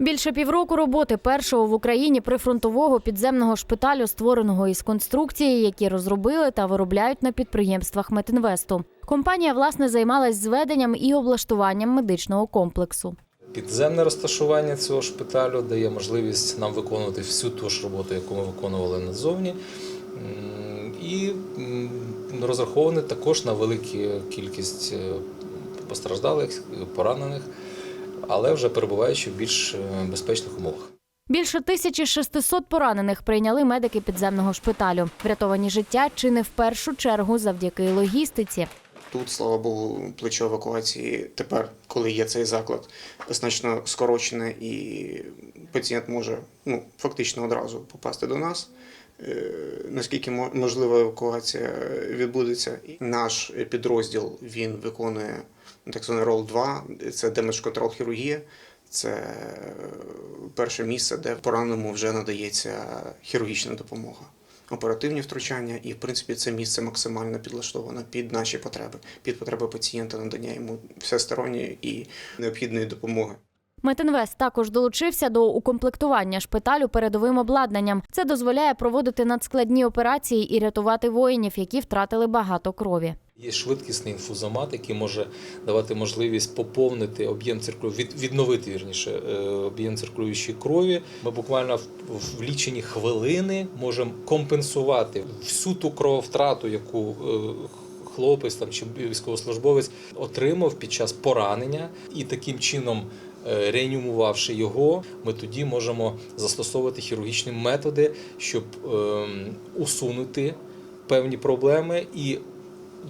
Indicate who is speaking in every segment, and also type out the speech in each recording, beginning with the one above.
Speaker 1: Більше півроку роботи першого в Україні прифронтового підземного шпиталю, створеного із конструкції, які розробили та виробляють на підприємствах Метінвесту. Компанія власне займалась зведенням і облаштуванням медичного комплексу.
Speaker 2: Підземне розташування цього шпиталю дає можливість нам виконувати всю ту ж роботу, яку ми виконували назовні, і м, розрахований також на велику кількість е, постраждалих, поранених, але вже перебуваючи в більш е, безпечних умовах.
Speaker 1: Більше 1600 поранених прийняли медики підземного шпиталю. Врятовані життя чи не в першу чергу завдяки логістиці.
Speaker 3: Тут, слава Богу, плечо евакуації тепер, коли є цей заклад, значно скорочене, і пацієнт може ну, фактично одразу попасти до нас. Е, Наскільки мо- можлива евакуація відбудеться, І наш підрозділ він виконує так званий рол 2 це damage control хірургія. Це е, перше місце, де пораненому вже надається хірургічна допомога оперативні втручання, і в принципі це місце максимально підлаштоване під наші потреби, під потреби пацієнта, надання йому всесторонньої і необхідної допомоги.
Speaker 1: Метинвест також долучився до укомплектування шпиталю передовим обладнанням. Це дозволяє проводити надскладні операції і рятувати воїнів, які втратили багато крові.
Speaker 2: Є швидкісний інфузомат, який може давати можливість поповнити об'єм циркулю, від, відновити вірніше е, об'єм циркулюючої крові. Ми буквально в, в лічені хвилини можемо компенсувати всю ту крововтрату, яку е, хлопець там чи військовослужбовець отримав під час поранення, і таким чином. Е, Реанімувавши його, ми тоді можемо застосовувати хірургічні методи, щоб ем, усунути певні проблеми і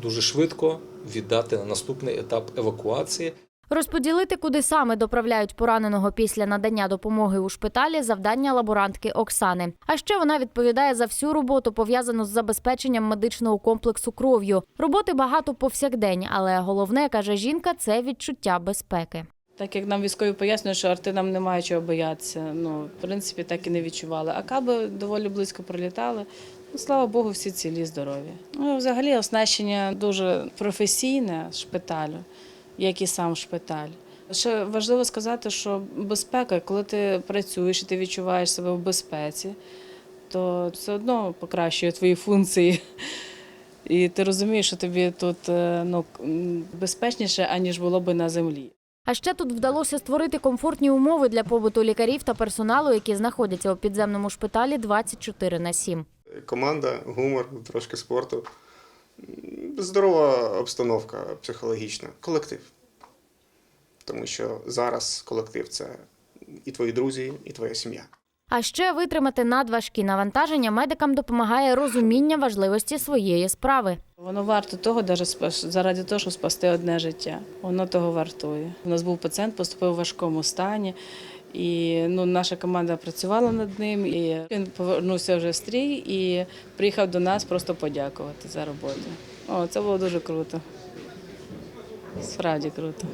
Speaker 2: дуже швидко віддати на наступний етап евакуації.
Speaker 1: Розподілити, куди саме доправляють пораненого після надання допомоги у шпиталі, завдання лаборантки Оксани. А ще вона відповідає за всю роботу, пов'язану з забезпеченням медичного комплексу кров'ю. Роботи багато повсякдень, але головне каже жінка це відчуття безпеки.
Speaker 4: Так як нам військові пояснюють, що арти нам немає чого боятися. Ну, в принципі, так і не відчували. А каби доволі близько пролітали. Ну, слава Богу, всі цілі, здорові. Ну, взагалі, оснащення дуже професійне шпиталю, як і сам шпиталь. Ще важливо сказати, що безпека, коли ти працюєш і ти відчуваєш себе в безпеці, то все одно покращує твої функції. І ти розумієш, що тобі тут е, ну, безпечніше, аніж було би на землі.
Speaker 1: А ще тут вдалося створити комфортні умови для побуту лікарів та персоналу, які знаходяться у підземному шпиталі 24 на 7.
Speaker 3: Команда, гумор, трошки спорту, здорова обстановка психологічна, колектив. Тому що зараз колектив це і твої друзі, і твоя сім'я.
Speaker 1: А ще витримати надважкі навантаження медикам допомагає розуміння важливості своєї справи.
Speaker 4: Воно варто того, навіть заради того, щоб спасти одне життя. Воно того вартує. У нас був пацієнт, поступив у важкому стані, і ну, наша команда працювала над ним. І він повернувся вже в стрій і приїхав до нас просто подякувати за роботу. О, це було дуже круто. Справді круто.